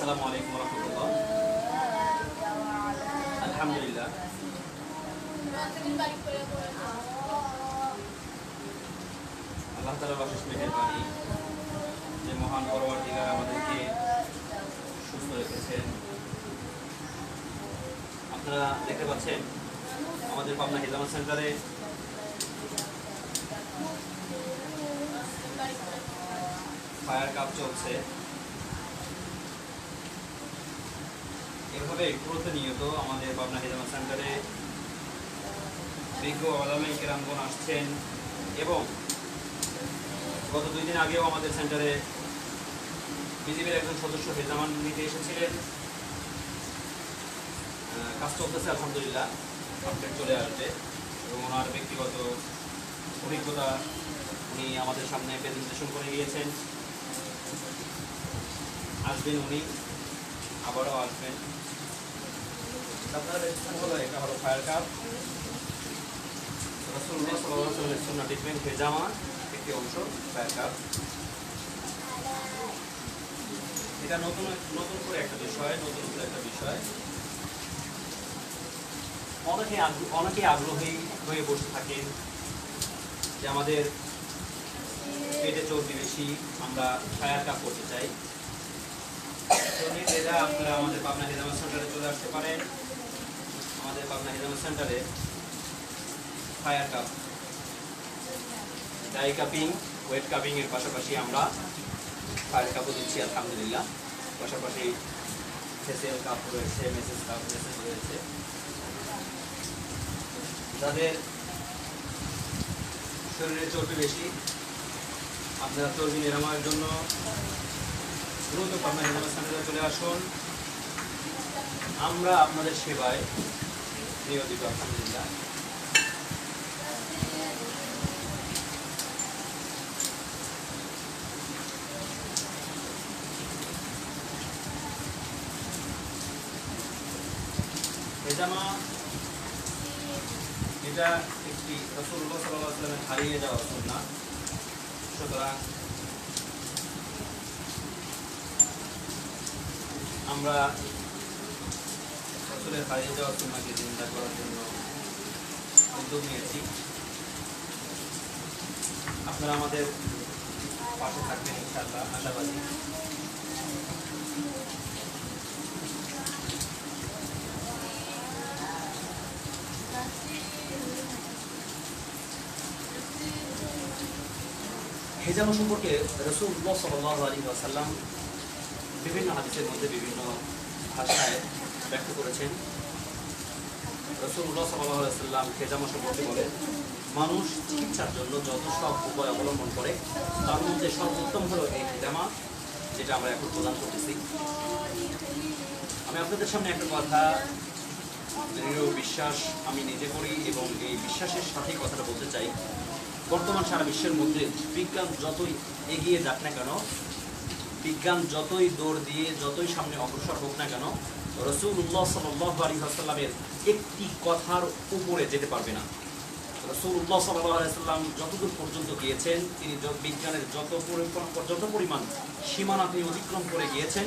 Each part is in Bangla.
আসসালামু আলাইকুম রহমতুল্লাহ আলহামদুলিল্লাহ। আল্লাহ তালার অশেষ মেহেরবানি যে মহান পরবর্তীকার আমাদেরকে সুস্থ রেখেছেন। আপনারা দেখতে পাচ্ছেন, আমাদের পাবনা হিজামা সেন্টারে ফায়ার কাপ চলছে। এভাবে প্রতিনিয়ত আমাদের পাবনা হিজামা সেন্টারে বিজ্ঞ আলামাই কেরামগণ আসছেন এবং গত দুই দিন আগেও আমাদের সেন্টারে বিজেপির একজন সদস্য হেজামান নিতে এসেছিলেন। কাজ চলতেছে, আলহামদুলিল্লাহ, আপডেট চলে আসবে এবং ওনার ব্যক্তিগত অভিজ্ঞতা উনি আমাদের সামনে প্রেজেন্টেশন করে গিয়েছেন আসবেন উনি, আবারও আসবেন। এটা হলো ফায়ার একটি অংশ ফায়ার কাপ এটা নতুন নতুন করে একটা বিষয়, নতুন একটা বিষয়। অনেকে অনেকে আগ্রহী হয়ে বসে থাকেন যে আমাদের পেটে চর্বি বেশি, আমরা ফায়ার কাপ করতে চাই। পাবনা হিজামা সেন্টারে চলে আসতে পারেন। আমাদের পাবনা হিজামা সেন্টারে fire cup dry cupping wet cupping এর পাশাপাশি আমরা ফায়ার কাপও দিচ্ছি, আলহামদুলিল্লাহ। পাশাপাশি ফেসিয়াল কাপ রয়েছে মেসেজ কাপ মেসেজ রয়েছে। যাদের শরীরে চর্বি বেশি, আপনারা চর্বি নিরাময়ের জন্য দ্রুত পাবনা হিজামা সেন্টারে চলে আসুন। আমরা আপনাদের সেবায় নিয়োজিত আলহামদুলিল্লাহ এটা একটি রসুল্লাহ সাল্লাহ হারিয়ে যাওয়া সুন্না সুতরাং আমরা ফসলের হারিয়ে যাওয়া সুন্নাকে চিন্তা করার জন্য উদ্যোগ নিয়েছি। আপনারা আমাদের পাশে থাকবেন, ইনশাআল্লাহ আশাবাদী হেজামা সম্পর্কে রসুল্লাহ আসাল্লাম বিভিন্ন হাদিসের মধ্যে বিভিন্ন ভাষায় ব্যক্ত করেছেন। রসুল্লাহ সাল্লাহ সাল্লাম হেজামা সম্পর্কে বলেন, মানুষ চিকিৎসার জন্য যত সব উপায় অবলম্বন করে, তার মধ্যে সর্বোত্তম হলো এই হেজামা যেটা আমরা এখন প্রদান করতেছি। আমি আপনাদের সামনে একটা কথা, দৃঢ় বিশ্বাস আমি নিজে করি এবং এই বিশ্বাসের সাথেই কথাটা বলতে চাই। বর্তমান সারা বিশ্বের মধ্যে বিজ্ঞান যতই এগিয়ে যাক না কেন বিজ্ঞান যতই দৌড় দিয়ে, যতই সামনে অগ্রসর হোক না কেন রসুল্লাহ সাল্লাহ আলী আসাল্লামের একটি কথার উপরে যেতে পারবে না। রসুল্লাহ সাল্লাম যতদূর পর্যন্ত গিয়েছেন, তিনি বিজ্ঞানের যত যত পরিমাণ সীমানা তিনি অতিক্রম করে গিয়েছেন,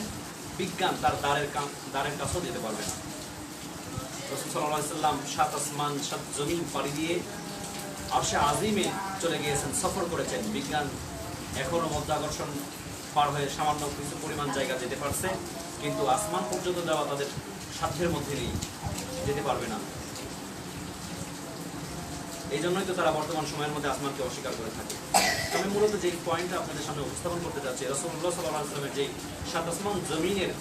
বিজ্ঞান তার দ্বারের দ্বারের কাছেও যেতে পারবে না। রসুল সাল্লাহ সাল্লাম সাত আসমান, সাত জমিন পাড়ি দিয়ে আরশে আজিমে চলে গিয়েছেন, সফর করেছেন। বিজ্ঞান এখনও মধ্যাকর্ষণ পার হয়ে সামান্য কিছু পরিমাণ জায়গা যেতে পারছে, কিন্তু আসমান পর্যন্ত যাওয়া তাদের সাধ্যের মধ্যে নেই, যেতে পারবে না। এই জন্যই তো তারা বর্তমান সময়ের মধ্যে আসমানকে অস্বীকার করে থাকে। আমি মূলত যে পয়েন্টটা আপনাদের সামনে উপস্থাপন করতে চাচ্ছি রসুল্লাহ সাল্লাহ আসলামের যে সাত আসমান জমিনের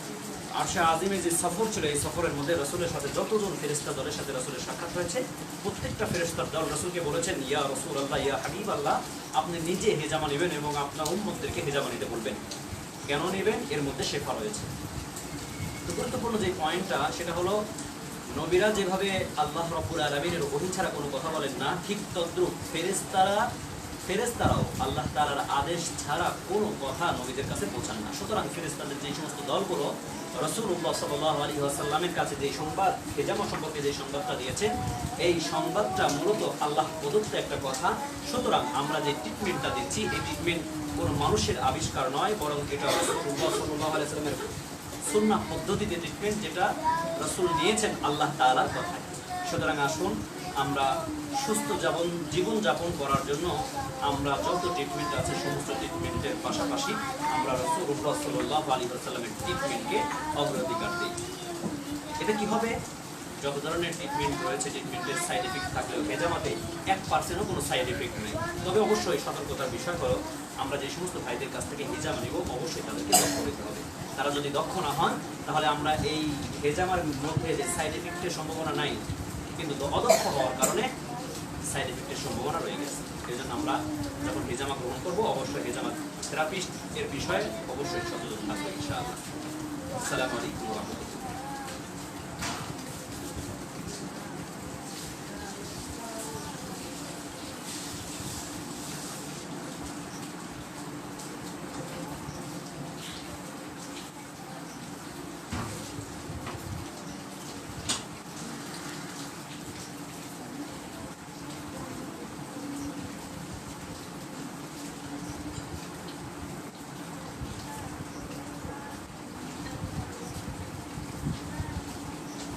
আশা আজিমে যে সফর ছিল, এই সফরের মধ্যে রসুলের সাথে যতজন ফেরেস্তা দলের সাথে রসুলের সাক্ষাৎ হয়েছে, প্রত্যেকটা ফেরেস্তার দল রসুলকে বলেছেন, ইয়া রসুল আল্লাহ ইয়া হাবিব আল্লাহ আপনি নিজে হেজামা নেবেন এবং আপনার উম্মতদেরকে হেজামা নিতে বলবেন। কেন নেবেন? এর মধ্যে শেফা রয়েছে। তো গুরুত্বপূর্ণ যে পয়েন্টটা, সেটা হলো নবীরা যেভাবে আল্লাহ রব্বুল আলমিনের ওহি ছাড়া কোনো কথা বলেন না, ঠিক তদ্রুপ ফেরেস্তারা ফেরেস্তারাও আল্লাহ তালার আদেশ ছাড়া কোনো কথা নবীদের কাছে পৌঁছান না। সুতরাং ফেরেস্তাদের যে সমস্ত দলগুলো রসুল্লাহ সাল্লাহ আলী আসাল্লামের কাছে যে সংবাদ হেজামা সম্পর্কে যে সংবাদটা দিয়েছেন, এই সংবাদটা মূলত আল্লাহ প্রদত্ত একটা কথা। সুতরাং আমরা যে ট্রিটমেন্টটা দিচ্ছি, এই ট্রিটমেন্ট কোনো মানুষের আবিষ্কার নয়, বরং এটা রসুল্লাহ সাল্লাহ আলাইসাল্লামের সুন্না পদ্ধতিতে ট্রিটমেন্ট যেটা রসুল নিয়েছেন আল্লাহ তাআলার কথায়। সুতরাং আসুন আমরা সুস্থ জীবন জীবনযাপন করার জন্য আমরা যত ট্রিটমেন্ট আছে, সমস্ত ট্রিটমেন্টের পাশাপাশি আমরা রসুল রসুল্লাহ আলী সাল্লামের ট্রিটমেন্টকে অগ্রাধিকার দিই। এটা কি হবে? যত ধরনের ট্রিটমেন্ট রয়েছে ট্রিটমেন্টের সাইড এফেক্ট থাকলেও হেজামাতে এক পার্সেন্টও কোনো সাইড এফেক্ট নেই। তবে অবশ্যই সতর্কতার বিষয় হলো, আমরা যে সমস্ত ভাইদের কাছ থেকে হেজামা নিব, অবশ্যই তাদেরকে দক্ষ হতে হবে। তারা যদি দক্ষ না হন, তাহলে আমরা এই হেজামার মধ্যে যে সাইড এফেক্টের সম্ভাবনা নাই কিন্তু অদক্ষ হওয়ার কারণে সাইড এফেক্টের সম্ভাবনা রয়ে গেছে। এই জন্য আমরা যখন হেজামা গ্রহণ করব, অবশ্যই হেজামা থেরাপিস্ট এর বিষয়ে অবশ্যই সচেতন থাকব, ইনশাআল্লাহ। আসসালামু আলাইকুম রাহমাতুল্লাহ।